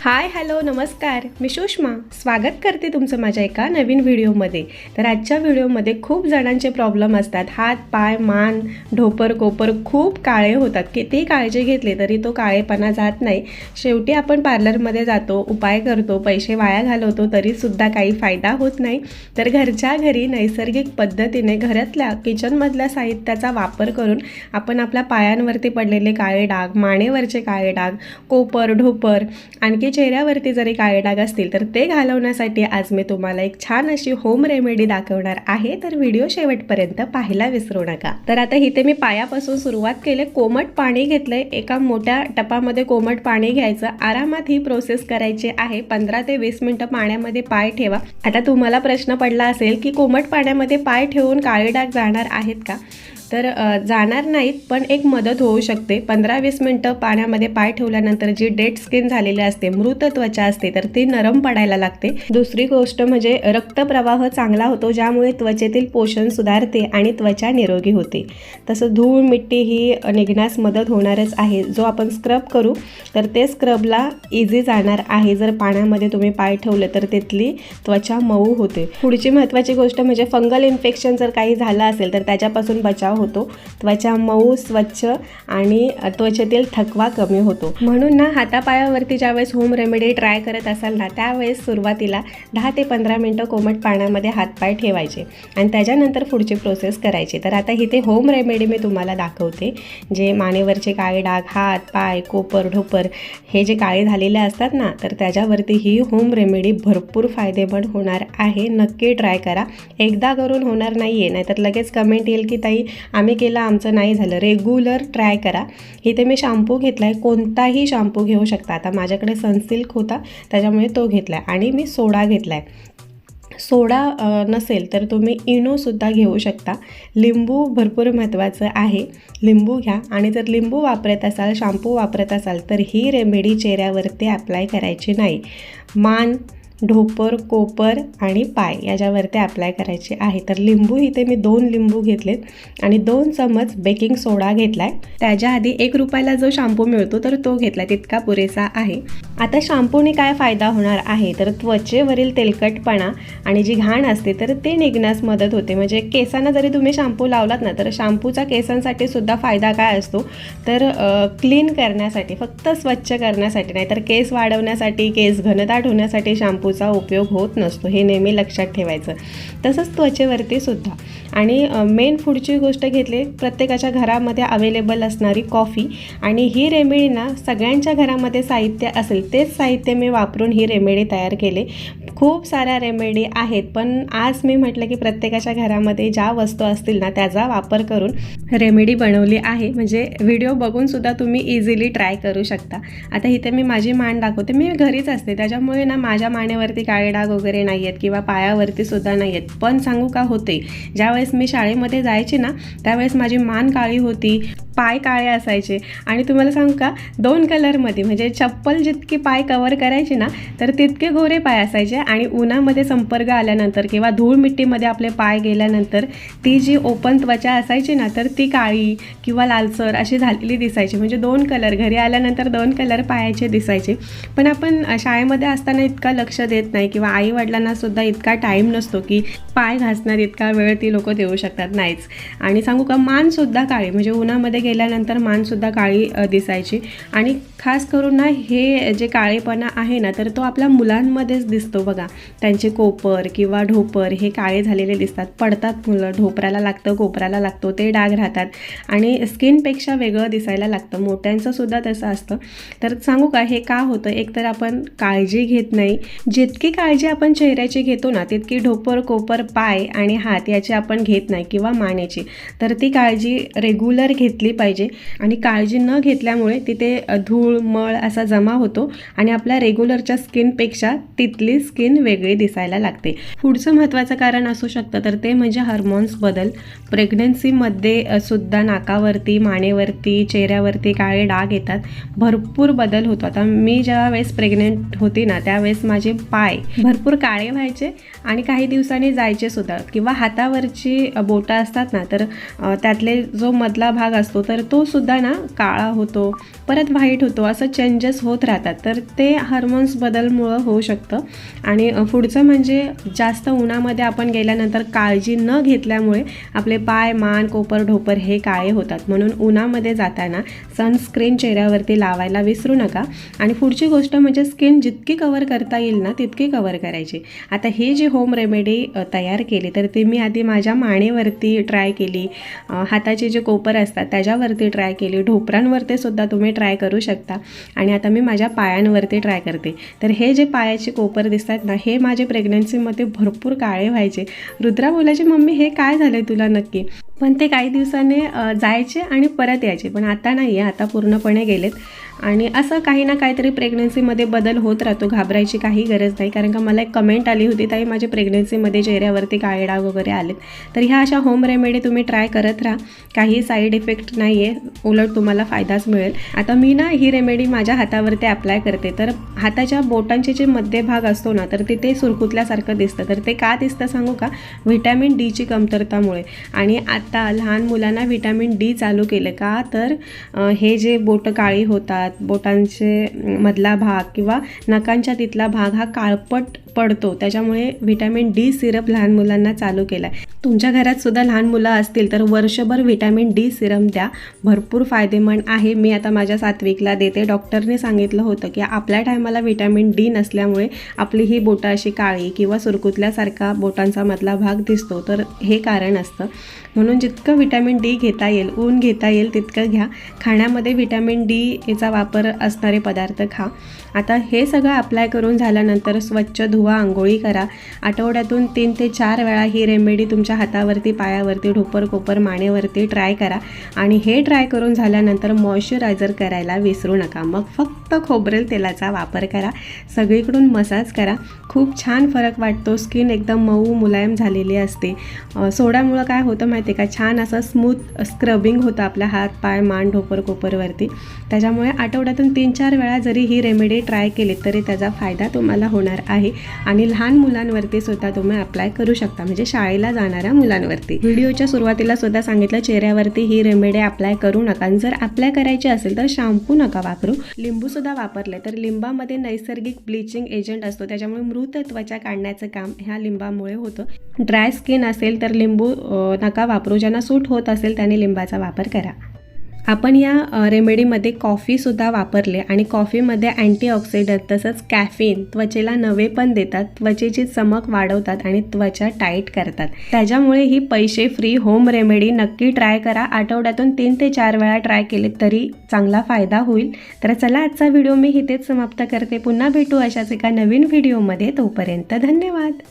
Hi hello नमस्कार. मी सुषमा. स्वागत करते तुमचं माझ्या एका नवीन व्हिडिओमध्ये. तर आजच्या व्हिडिओमध्ये खूप जणांचे प्रॉब्लेम असतात. हात पाय मान ढोपर कोपर खूप काळे होतात. किती काळजी घेतली तरी तो काळेपणा जात नाही. शेवटी आपण पार्लरमध्ये जातो उपाय करतो पैसे वाया घालवतो तरीसुद्धा काही फायदा होत नाही. तर घरच्या घरी नैसर्गिक पद्धतीने घरातल्या किचनमधल्या साहित्याचा वापर करून आपण आपल्या पायांवरती पडलेले काळे डाग मानेवरचे काळे डाग कोपर ढोपर आणखी चेहऱ्यावरती जरी काळे डाग असतील तर ते घालवण्यासाठी आज मी तुम्हाला एक छान अशी होम रेमेडी दाखवणार आहे. तर व्हिडिओ शेवटपर्यंत पाहायला विसरू नका. तर आता इथे मी पायापासून सुरुवात केले. कोमट पाणी घेतलंय. एका मोठ्या टपामध्ये कोमट पाणी घ्यायचं. आरामात ही प्रोसेस करायची आहे. पंधरा ते वीस मिनिटं पाण्यामध्ये पाय ठेवा. आता तुम्हाला प्रश्न पडला असेल की कोमट पाण्यामध्ये पाय ठेवून काळे डाग जाणार आहेत का? तर जाणार नाहीत पण एक मदत होऊ शकते. पंधरा वीस मिनटं पाण्यामध्ये पाय ठेवल्यानंतर जी डेड स्किन झालेली असते मृत त्वचा असते तर ती नरम पडायला लागते. दुसरी गोष्ट म्हणजे रक्तप्रवाह चांगला होतो ज्यामुळे त्वचेतील पोषण सुधारते आणि त्वचा निरोगी होते. तसं धूळ मिट्टी ही निघण्यास मदत होणारच आहे. जो आपण स्क्रब करू तर ते स्क्रबला इझी जाणार आहे. जर पाण्यामध्ये तुम्ही पाय ठेवले तर तिथली त्वचा मऊ होते. पुढची महत्त्वाची गोष्ट म्हणजे फंगल इन्फेक्शन जर काही झालं असेल तर त्याच्यापासून बचाव होतो. त्वचा मऊ स्वच्छ आणि त्वचेतील थकवा कमी होतो. म्हणून ना हातापायावरती ज्यावेळेस होम रेमेडी ट्राय करत असाल ना त्यावेळेस सुरुवातीला दहा ते पंधरा मिनटं कोमट पाण्यामध्ये हातपाय ठेवायचे आणि त्याच्यानंतर पुढची प्रोसेस करायची. तर आता इथे होम रेमेडी मी तुम्हाला दाखवते. जे मानेवरचे काळे डाग हात पाय कोपर ढोपर हे जे काळे झालेले असतात ना तर त्याच्यावरती ही होम रेमेडी भरपूर फायदेमंद होणार आहे. नक्की ट्राय करा. एकदा करून होणार नाही आहे नाहीतर लगेच कमेंट येईल की ताई आम्ही केलं आमचं नाही झालं. रेग्युलर ट्राय करा. इथे मी शॅम्पू घेतला आहे कोणताही शॅम्पू घेऊ शकता. आता माझ्याकडे सनसिल्क होता त्याच्यामुळे तो घेतला आहे आणि मी सोडा घेतला आहे सोडा नसेल तर तुम्ही इनोसुद्धा घेऊ शकता. लिंबू भरपूर महत्त्वाचं आहे. लिंबू घ्या. आणि जर लिंबू वापरत असाल शॅम्पू वापरत असाल तर ही रेमेडी चेहऱ्यावरती अप्लाय करायची नाही. मान ढोपर कोपर आणि पाय याच्यावरती अप्लाय करायचे आहे. तर लिंबू इथे मी दोन लिंबू घेतलेत आणि दोन चमच बेकिंग सोडा घेतला आहे त्याच्या आधी एक रुपयाला जो शॅम्पू मिळतो तर तो घेतला तितका पुरेसा आहे. आता शॅम्पूने काय फायदा होणार आहे? तर त्वचेवरील तेलकटपणा आणि जी घाण असते तर ते निघण्यास मदत होते. म्हणजे केसांना जरी तुम्ही शॅम्पू लावलात ना तर शॅम्पूचा केसांसाठी सुद्धा फायदा काय असतो? तर क्लीन करण्यासाठी फक्त स्वच्छ करण्यासाठी नाही तर केस वाढवण्यासाठी केस घनदाट होण्यासाठी शॅम्पूचा उपयोग होत नसतो हे नेहमी लक्षात ठेवायचं. तसंच त्वचेवरती सुद्धा. आणि मेन पुढची गोष्ट घेतली प्रत्येकाच्या घरामध्ये अवेलेबल असणारी कॉफी आणि ही रेमेडी ना सगळ्यांच्या घरामध्ये साहित्य असेल तेच साहित्य मी वापरून ही रेमेडी तयार केले. खूप साऱ्या रेमेडी आहेत पण आज मी म्हटलं की प्रत्येकाच्या घरामध्ये ज्या वस्तू असतील ना त्याचा वापर करून रेमेडी बनवली आहे. म्हणजे व्हिडिओ बघूनसुद्धा तुम्ही इझिली ट्राय करू शकता. आता इथे मी माझी मान दाखवते. मी घरीच असते. त्याच्यामुळे ना माझ्या मानेवरती काळे डाग वगैरे नाही आहेत किंवा पायावरती सुद्धा नाही आहेत पण सांगू का होते ज्यावेळेस मी शाळेमध्ये जायचे ना त्यावेळेस माझी मान काळी होती पाय काळे असायचे. आणि तुम्हाला सांगू का दोन कलरमध्ये म्हणजे चप्पल जितकी पाय कवर करायची ना तर तितके गोरे पाय असायचे. आणि उन्हामध्ये संपर्क आल्यानंतर किंवा धूळ मिट्टीमध्ये आपले पाय गेल्यानंतर ती जी ओपन त्वचा असायची ना तर ती काळी किंवा लालसर अशी झालेली दिसायची. म्हणजे दोन कलर घरी आल्यानंतर दोन कलर पायाचे दिसायचे. पण आपण शाळेमध्ये असताना इतका लक्ष देत नाही किंवा आई वडिलांनासुद्धा इतका टाईम नसतो की पाय घासणार इतका वेळ ती लोक देऊ शकतात. नाहीच. आणि सांगू का मानसुद्धा काळी. म्हणजे उन्हामध्ये गेल्यानंतर मानसुद्धा काळी दिसायची. आणि खास करून ना हे जे काळेपणा आहे ना तर तो आपल्या मुलांमध्येच दिसतो. बघा त्यांचे कोपर किंवा ढोपर हे काळे झालेले दिसतात. पडतात मुलं ढोपराला लागतं कोपराला लागतो ते डाग राहतात. आणि स्किनपेक्षा वेगळं दिसायला लागतं. मोठ्यांचं सुद्धा तसं असतं. तर सांगू का हे का होतं? एक तर आपण काळजी घेत नाही. जितकी काळजी आपण चेहऱ्याची घेतो ना तितकी ढोपर कोपर पाय आणि हात याची आपण घेत नाही किंवा मानेची. तर ती काळजी रेग्युलर घेतली पाहिजे. आणि काळजी न घेतल्यामुळे तिथे धूळ मळ असा जमा होतो. आणि आपल्या रेग्युलरच्या स्किनपेक्षा तिथली स्किन स्किन वेगळी दिसायला लागते. पुढचं महत्त्वाचं कारण असू शकतं तर ते म्हणजे हार्मोन्स बदल. प्रेग्नन्सीमध्ये सुद्धा नाकावरती मानेवरती चेहऱ्यावरती काळे डाग येतात. भरपूर बदल होतो. आता मी ज्या वेळेस प्रेग्नेंट होती ना त्यावेळेस माझे पाय भरपूर काळे व्हायचे आणि काही दिवसांनी जायचे सुद्धा. किंवा हातावरची बोटं असतात ना तर त्यातले जो मधला भाग असतो तर तो सुद्धा ना काळा होतो परत व्हाईट होतो असं चेंजेस होत राहतात. तर ते हार्मोन्स बदलमुळं होऊ शकतं. आणि पुढचं म्हणजे जास्त उन्हामध्ये आपण गेल्यानंतर काळजी न घेतल्यामुळे आपले पाय मान कोपर ढोपर हे काळे होतात. म्हणून उन्हामध्ये जाताना सनस्क्रीन चेहऱ्यावरती लावायला विसरू नका. आणि पुढची गोष्ट म्हणजे स्किन जितकी कवर करता येईल ना तितकी कवर करायची. आता ही जी होम रेमेडी तयार केली तर ती मी आधी माझ्या मानेवरती ट्राय केली. हाताचे जे कोपर असतात त्याच्यावरती ट्राय केली. ढोपरांवरती सुद्धा तुम्ही ट्राय करू शकता. आणि आता मी माझ्या पायांवरती ट्राय करते. तर हे जे पायाचे कोपर दिसतात ना हे माझे प्रेग्नन्सीमध्ये भरपूर काळे व्हायचे. रुद्रा बोलायचे मम्मी हे काय झालं तुला नक्की? पण ते काही दिवसांनी जायचे आणि परत यायचे. पण आता नाही आहे आता पूर्णपणे गेलेत. आणि असं काही ना काहीतरी प्रेग्नन्सीमध्ये बदल होत राहतो. घाबरायची काही गरज नाही. कारण का मला एक कमेंट आली होती ताई माझ्या प्रेग्नन्सीमध्ये चेहऱ्यावरती काळे डाग वगैरे आलेत. तर ह्या अशा होम रेमेडी तुम्ही ट्राय करत राहा. काही साईड इफेक्ट नाही आहे उलट तुम्हाला फायदाच मिळेल. आता मी ना ही रेमेडी माझ्या हातावरती अप्लाय करते. तर हाताच्या बोटांचे जे मध्यभाग असतो ना तर तिथे सुरकुतल्यासारखं दिसतं. तर ते का दिसतं सांगू का? व्हिटॅमिन डीची कमतरतामुळे. आणि आता लहान मुलांना व्हिटॅमिन डी चालू केलं का? तर हे जे बोटं काळी होतात बोटांचे मधला भाग किंवा नखांच्या तिथला भाग हा काळपट पडतो. त्याच्यामुळे व्हिटॅमिन डी सिरप लहान मुलांना चालू केला आहे तुमच्या घरात सुद्धा लहान मुलं असतील तर वर्षभर व्हिटॅमिन डी सिरम द्या. भरपूर फायदेमंद आहे. मी आता माझ्या सात्विकला देते. डॉक्टरने सांगितलं होतं की आपल्या टायमाला व्हिटॅमिन डी नसल्यामुळे आपली ही बोटं अशी काळी किंवा सुरकुतल्यासारखा बोटांचा मधला भाग दिसतो. तर हे कारण असतं. म्हणून जितकं व्हिटॅमिन डी घेता येईल ऊन घेता येईल तितकं घ्या. खाण्यामध्ये व्हिटॅमिन डी याचा वापर असणारे पदार्थ खा. आता हे सगळं अप्लाय करून झाल्यानंतर स्वच्छ धुवा आंघोळी करा. आठवड्यातून तीन ते चार वेळा ही रेमेडी तुमच्या हातावरती पायावरती ढोपर कोपर मानेवरती ट्राय करा. आणि हे ट्राय करून झाल्यानंतर मॉइश्चरायझर करायला विसरू नका. मग फक्त खोबरेल तेलाचा वापर करा. सगळीकडून मसाज करा. खूप छान फरक वाटतो. स्किन एकदम मऊ मुलायम झालेली असते. सोड्यामुळं काय होतं माहिती आहे का? छान असं स्मूथ स्क्रबिंग होतं आपल्या हात पाय मान ढोपर कोपरवरती त्याच्यामुळे आठवड्यातून तीन चार वेळा जरी ही रेमेडी ट्राय केली तरी त्याचा फायदा तुम्हाला होणार आहे. आणि लहान मुलांवरती सुद्धा तुम्ही अप्लाय करू शकता. म्हणजे शाळेला जाणाऱ्या मुलांवरती. व्हिडिओच्या सुरुवातीला सुद्धा सांगितलं चेहऱ्यावरती ही रेमेडी अप्लाय करू नका. आणि जर अप्लाय करायची असेल तर शॅम्पू नका वापरू. लिंबू सुद्धा वापरले. तर लिंबामध्ये नैसर्गिक ब्लिचिंग एजंट असतो. त्याच्यामुळे मृत त्वचा काढण्याचं काम ह्या लिंबामुळे होतं. ड्राय स्किन असेल तर लिंबू नका वापरू. ज्यांना सूट होत असेल त्याने लिंबाचा वापर करा. आपण या रेमेडीमध्ये कॉफीसुद्धा वापरले आणि कॉफीमध्ये अँटीऑक्सिडंट तसंच कॅफिन त्वचेला नवे पण देतात त्वचेची चमक वाढवतात आणि त्वचा टाईट करतात. त्याच्यामुळे ही पैसे फ्री होम रेमेडी नक्की ट्राय करा. आठवड्यातून तीन ते चार वेळा ट्राय केले तरी चांगला फायदा होईल. तर चला आजचा व्हिडिओ मी इथेच समाप्त करते. पुन्हा भेटू अशाच एका नवीन व्हिडिओमध्ये तोपर्यंत धन्यवाद.